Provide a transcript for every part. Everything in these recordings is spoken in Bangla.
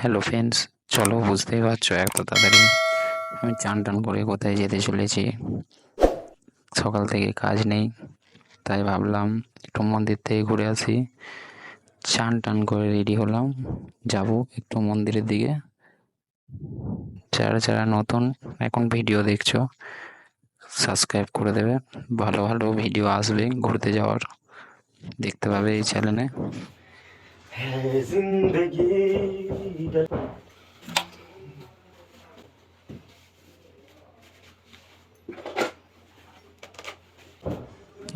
হ্যালো ফ্রেন্ডস চলো, বুঝতেই পারছ এত তাড়াতাড়ি। আমি চান টান করে কোথায় যেতে চলেছি। সকাল থেকে কাজ নেই, তাই ভাবলাম একটু মন্দির থেকে ঘুরে আসি। চান টান করে রেডি হলাম, যাব একটু মন্দিরের দিকে। যারা যারা নতুন, এখন ভিডিও দেখছ, সাবস্ক্রাইব করে দেবে। ভালো ভালো ভিডিও আসবে ঘুরতে যাওয়ার। দেখতে পাবে এই চ্যানেলে है जिंदगी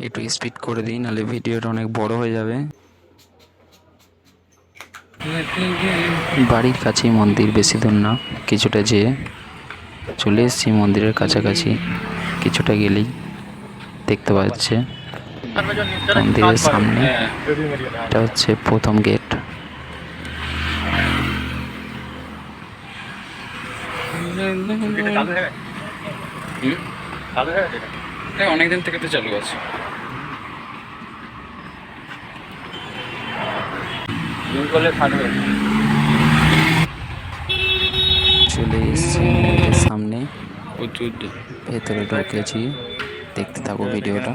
একটু স্পিড করে দিই নাহলে ভিডিওটা অনেক বড় হয়ে যাবে বাড়ির কাছেই মন্দির বেশি দূর না কিছুটা যেয়ে চলে এসেছি মন্দিরের কাছাকাছি কিছুটা গেলেই দেখতে পাচ্ছে মন্দিরের সামনে। এটা হচ্ছে প্রথম গেট। অনেকদিন থেকে তো চালু আছে। চলে এসেছি সামনে। ভেতরে ঢুকেছি। দেখতে থাকো ভিডিওটা।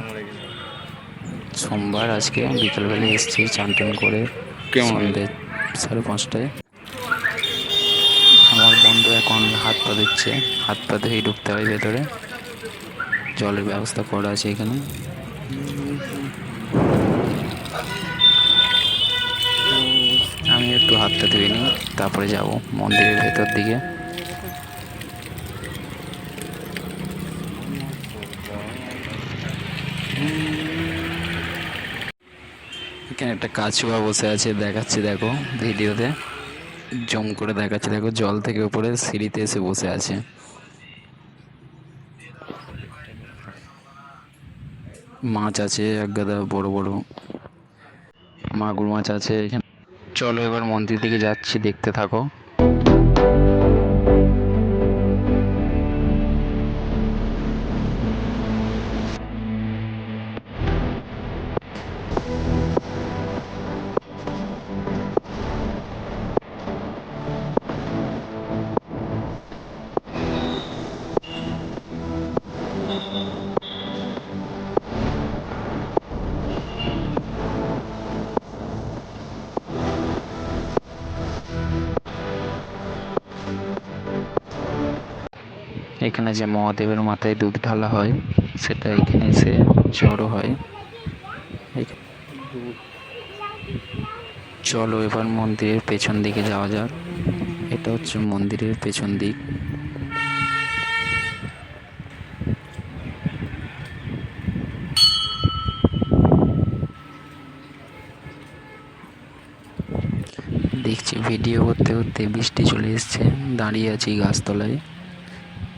সোমবার আজকে বিকেলবেলা এসেছি চান টান করে সন্ধ্যে সাড়ে পাঁচটায়। আমার বন্ধু এখন হাত পা দিচ্ছে হাত পা ধুয়েই ঢুকতে হয় ভেতরে। জলের ব্যবস্থা করা আছে এখানে। আমি একটু হাতটা ধুয়ে নিই তারপরে যাব মন্দিরের ভেতর দিকে। এখানে একটা কাছুয়া বসে আছে, দেখাচ্ছে দেখো ভিডিওতে। জম করে দেখাচ্ছে, দেখো জল থেকে উপরে সিঁড়িতে এসে বসে আছে। মাছ আছে, এক গাদা বড় বড়। মাগুর মাছ আছে এখানে। চলো এবার মন্দির দিকে যাচ্ছি, দেখতে থাকো। এখানে যে মহাদেবের মাথায় দুধ ঢালা হয়, সেটা এখানে এসে জড়ো হয়। চলো এবার মন্দিরের পেছন দিকে যাওয়া যাক। এটা হচ্ছে মন্দিরের পেছন দিক। দেখছি ভিডিও করতে করতে বৃষ্টি চলে এসছে। দাঁড়িয়ে আছি গাছতলায়।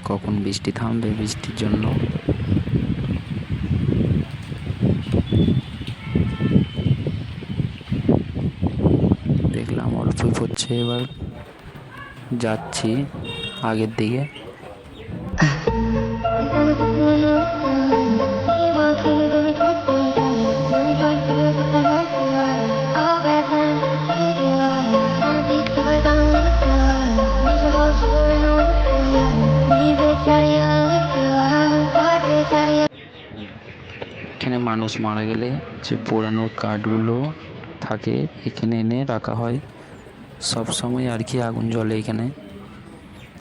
কখন বৃষ্টি থামবে বৃষ্টির জন্য? দেখলাম অল্পই পড়ছে এবার যাচ্ছি আগের দিকে। মানুষ মারা গেলে যে পুরানো কাঠগুলো থাকে, এখানে এনে রাখা হয়। সব সময় আর কি আগুন জ্বলে এখানে।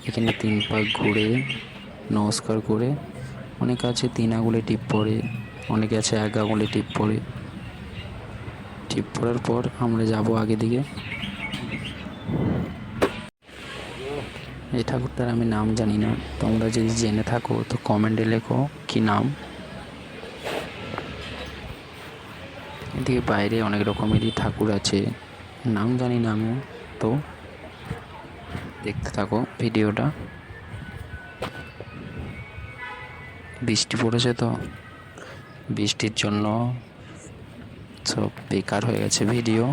এখানে তিন পাক ঘুরে, নমস্কার করে। অনেকে আছে, তিন আঙুলে টিপ পড়ে অনেকে আছে, এক আঙুলে টিপ পড়ে টিপ পড়ার পর আমরা যাব আগে দিকে। এই ঠাকুরটার আমি নাম জানি না। তোমরা যদি জেনে থাকো, তো কমেন্টে লেখো কি নাম। এদিকে বাইরে অনেক রকমেরই ঠাকুর আছে। নাম জানি না আমি, তো দেখতে থাকো ভিডিওটা। বৃষ্টি পড়েছে তো, বৃষ্টির জন্য সব বেকার হয়ে গেছে ভিডিও।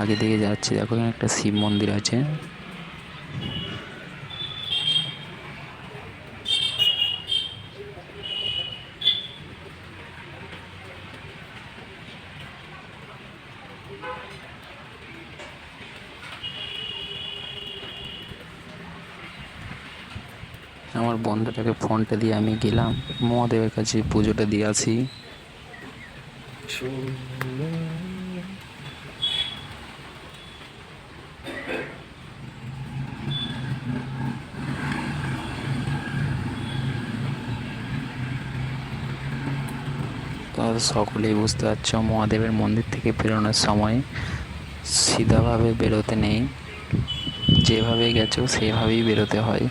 আগে দিকে যাচ্ছে, দেখো একটা শিব মন্দির আছে। আমার বন্ধুটাকে ফোনটা দিয়ে আমি গেলাম। মহাদেবের কাছে পুজোটা দিয়ে আসি। তো সকলেই বুঝতে পারছ, মহাদেবের মন্দির থেকে বেরোনোর সময় সিধাভাবে বেরোতে নেই। যেভাবে গেছো, সেভাবেই বেরোতে হয়।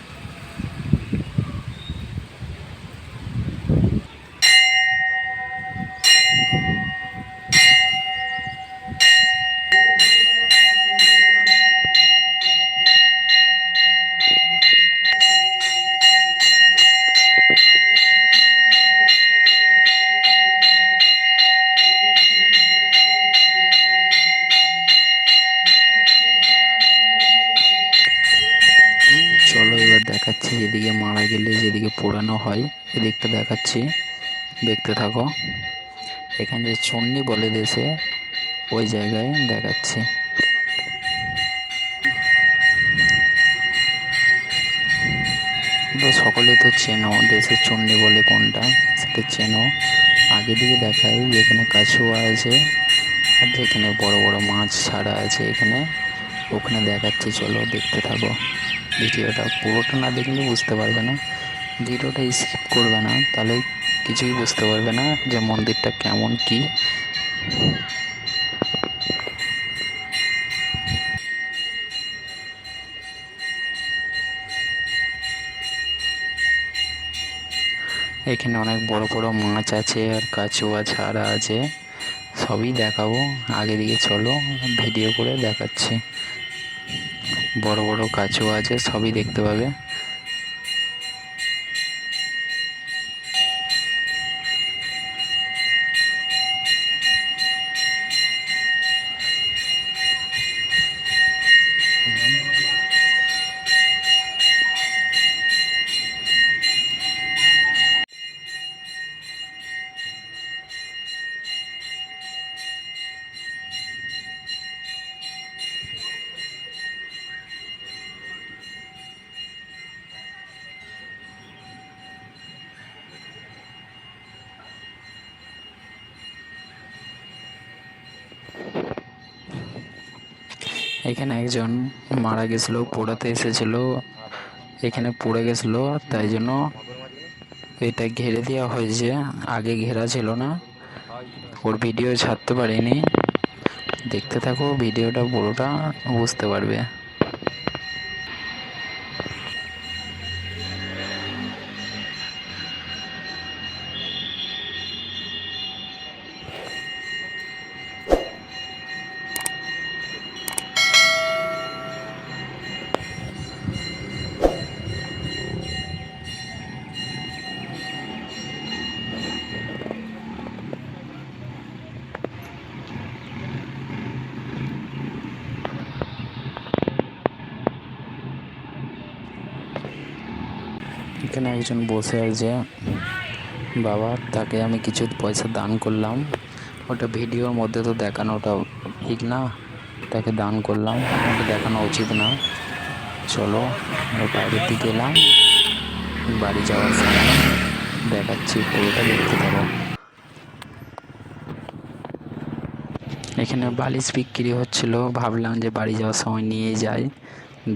পোড়ানো হয় এদিকটা দেখাচ্ছি। দেখতে থাকো। এখানে যে চন্ডী বলে দেশে ওই জায়গায় দেখাচ্ছি। সকলে তো চেনো দেশের চন্ডী বলে কোনটা, সেটা চেনো। আগে দিকে দেখায় যেখানে কাছুয়া আছে, আর যেখানে বড় বড় মাছ ছাড়া আছে এখানে, ওখানে দেখাচ্ছি, চলো দেখতে থাকো। ভিডিওটা পুরোটা না দেখলে বুঝতে পারবে না। ভিডিওটা স্কিপ করবে না, তাহলে কিছুই বুঝতে পারবে না যে মন্দিরটা কেমন কি। এখানে অনেক বড় বড় মাছ আছে আর কাচুয়া ছাড়া আছে, সবই দেখাবো। আগে দিকে চলো, ভিডিও করে দেখাচ্ছি। বড় বড় কাচুয়া আছে, সবই দেখতে পাবে। এখানে একজন মারা গেছিল, পড়াতে এসেছিল, এখানে পড়ে গেছিল, তাই জন্য এটা ঘিরে দেওয়া হয়েছে। আগে ঘেরা ছিল না। ওর ভিডিও ছাড়তে পারিনি। দেখতে থাকো ভিডিওটা পুরোটা বুঝতে পারবে। এখানে একজন বসে আছে। বাবা, তাকে আমি কিছু পয়সা দান করলাম। ওটা ভিডিওর মধ্যে তো দেখানোটা ঠিক না। তাকে দান করলাম। ওটা দেখানো উচিত না। চলো বাইরের দিকে এলাম। বাড়ি যাওয়ার সময় দেখাচ্ছি, পুরোটা দেখতে থাকো। এখানে বালিশ বিক্রি হচ্ছিল। ভাবলাম যে বাড়ি যাওয়ার সময় নিয়ে যাই।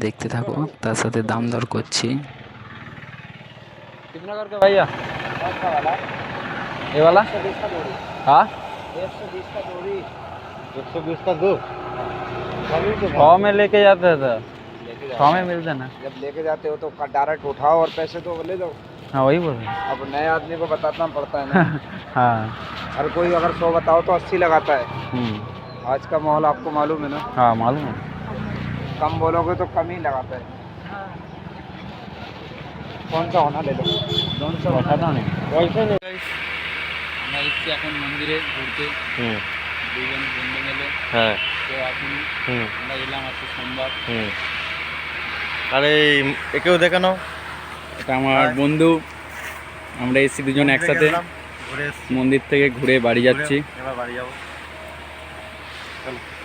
দেখতে থাকো, তার সাথে দাম দর করছি। कितना करके भैया? ये वाला? हाँ? एक सौ बीस का दो सौ में लेके जाते थे। सौ में मिलते ना। जब लेके जाते हो तो डायरेक्ट उठाओ और पैसे तो ले जाओ। हाँ वही बोल रहे अब नए आदमी को बताना पड़ता है ना। हाँ। हर कोई अगर सौ बताओ तो अस्सी लगाता है। हम्म, आज का माहौल आपको मालूम है ना? हाँ मालूम है। कम बोलोगे तो कम ही लगाता है। कौन सा होना ले लो कौन सा बताता नहीं वैसे नहीं আমরা এসেছি এখন মন্দিরে ঘুরতে হুম দুজন বন্ধু মিলে হ্যাঁ কেউ আসেনি হুম আমরা এলাম আজকে সোমবার হুম আরে একেও দেখানো এটা আমার বন্ধু আমরা এসেছি দুজন একসাথে ঘুরে এসছি মন্দির থেকে ঘুরে বাড়ি যাচ্ছি এবার বাড়ি যাবো